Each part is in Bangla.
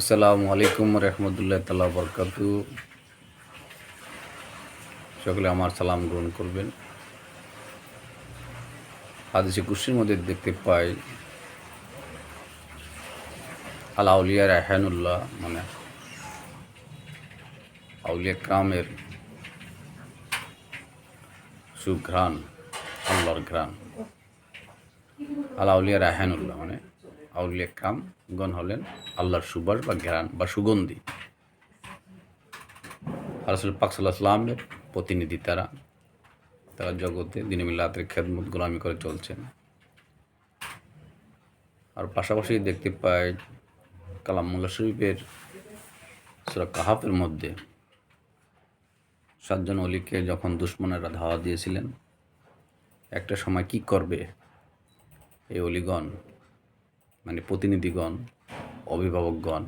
আসসালামু আলাইকুম রহমতুল্লাহ তাল্লা বরকাত। সকলে আমার সালাম গ্রহণ করবেন। হাদিসে কুশির মধ্যে দেখতে পাই আলাউলিয়া রাহানুল্লাহ মানে আউলিয়া ক্রামের সুঘ্রাণ, আল্লাহর ঘ্রাণ। আলাউলিয়া রাহানুল্লাহ মানে আউলিয়া কাম, গণ হলেন আল্লাহর সুবাস বা ঘেরান বা সুগন্ধি। রাসুল পাক সাল্লামের প্রতিনিধি তারা তারা জগতে দিনে মিল্লাতের খেদমত গোলামি করে চলছেন। আর পাশাপাশি দেখতে পাই কালামুল্লা শরীফের সুরা কাহাফের মধ্যে সাতজন অলিকে যখন দুশ্মনেরা ধাওয়া দিয়েছিলেন, একটা সময় কি করবে এই অলিগণ? মানে প্রতিনিধিগণ, অভিভাবকগণ,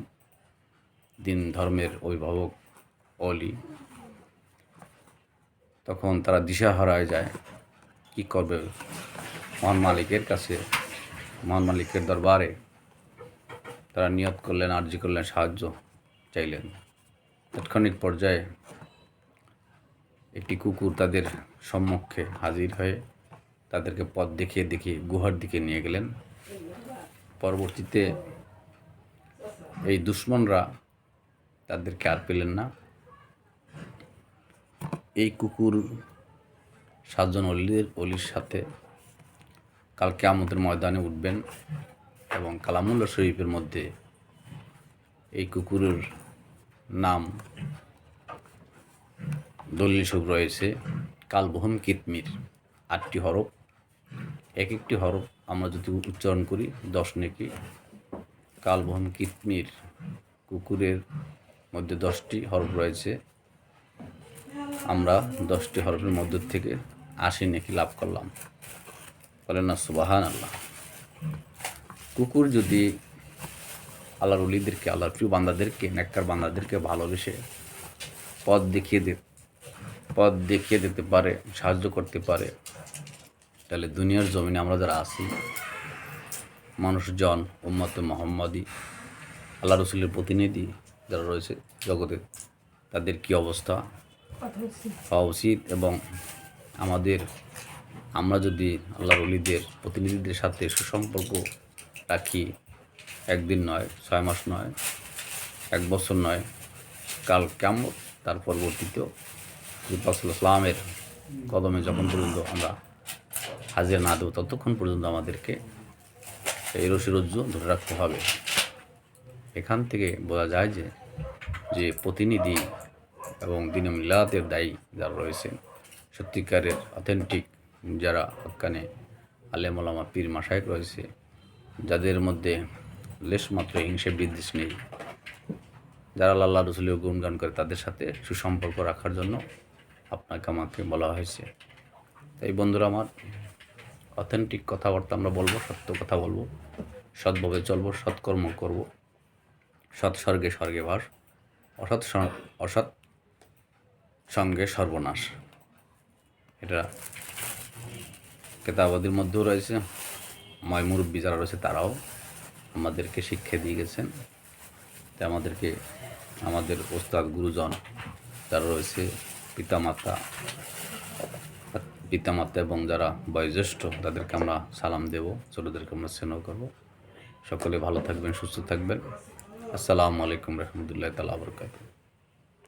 দিন ধর্মের অভিভাবক অলি, তখন তারা দিশা হারায় যায়, কি করবে? মহান মালিকের কাছে, মহান মালিকের দরবারে তারা নিয়ত করলেন, আর্জি করলেন, সাহায্য চাইলেন। তাৎক্ষণিক পর্যায়ে একটি কুকুর তাদের সম্মুখে হাজির হয়ে তাদেরকে পথ দেখিয়ে দেখিয়ে গুহার দিকে নিয়ে গেলেন। পরবর্তীতে এই দুশ্মনরা তাদেরকে আর পেলেন না। এই কুকুর সাতজন অলির অলির সাথে কালকে আমাদের ময়দানে উঠবেন এবং কালামুল্লা শরীফের মধ্যে এই কুকুরের নাম দলিল সব রয়েছে কালবহম কিতমির, আটটি হরফ। এক একটি হরফ আমরা যদি উচ্চারণ করি, দশ নেকি। কালবহন কিতমির কুকুরের মধ্যে দশটি হরফ রয়েছে। আমরা দশটি হরফের মধ্য থেকে আশি নেকি লাভ করলাম। বলেন না সুবাহান আল্লাহ কুকুর যদি আল্লাহর উলিদেরকে আল্লাহর প্রিয় বান্দাদেরকে, নেককার বান্দাদেরকে ভালোবেসে পথ দেখিয়ে দে, পথ দেখিয়ে দিতে পারে, সাহায্য করতে পারে তাহলে দুনিয়ার জমিনে আমরা যারা আছি মানুষজন উম্মত মোহাম্মদী আল্লাহ রসুলের প্রতিনিধি যারা রয়েছে জগতে তাদের কি অবস্থা? হওয়া উচিত এবং আমাদের আমরা যদি আল্লাহর অলিদের প্রতিনিধিদের সাথে সুসম্পর্ক রাখি একদিন নয় ছয় মাস নয় এক বছর নয় কাল কেমন তার পরবর্তীতেও ইসলামের কদমে যখন পর্যন্ত আমরা হাজির না দেবো ততক্ষণ পর্যন্ত আমাদেরকে এই রসিরজ্জু ধরে রাখতে হবে। এখান থেকে বোঝা যায় যে যে প্রতিনিধি এবং দিন মিলাতের দায়ী যারা রয়েছেন, সত্যিকারের অথেন্টিক যারা হকানে আলেমলামা পীর মাসায়ক রয়েছে, যাদের মধ্যে লেশমাত্র হিংসে বিদ্বেষ নেই, যারা আল্লাহ রসুলের গুণগান করে তাদের সাথে সুসম্পর্ক রাখার জন্য আপনাকে আমাকে বলা হয়েছে। তাই বন্ধুরা আমার অথেন্টিক কথাবার্তা আমরা বলব, সত্য কথা বলব, সৎভাবে চলবো, সৎকর্ম করব, সৎ স্বর্গে স্বর্গে বাস, অসৎ অসৎ সঙ্গে সর্বনাশ। এটা কেতাবাদির মধ্যেও রয়েছে ময় মুরব্বী যারা রয়েছে তারাও আমাদেরকে শিক্ষা দিয়ে গেছেন। তাই আমাদেরকে, আমাদের ওস্তাদ গুরুজন যারা রয়েছে, পিতামাতা পিতামাতা এবং যারা বয়োজ্যেষ্ঠ, তাদেরকে আমরা সালাম দেব, ছোটোদেরকে আমরা স্নেহ করব। সকলে ভালো থাকবেন, সুস্থ থাকবেন। আসসালামু আলাইকুম রহমতুল্লাহ তালা বরকাত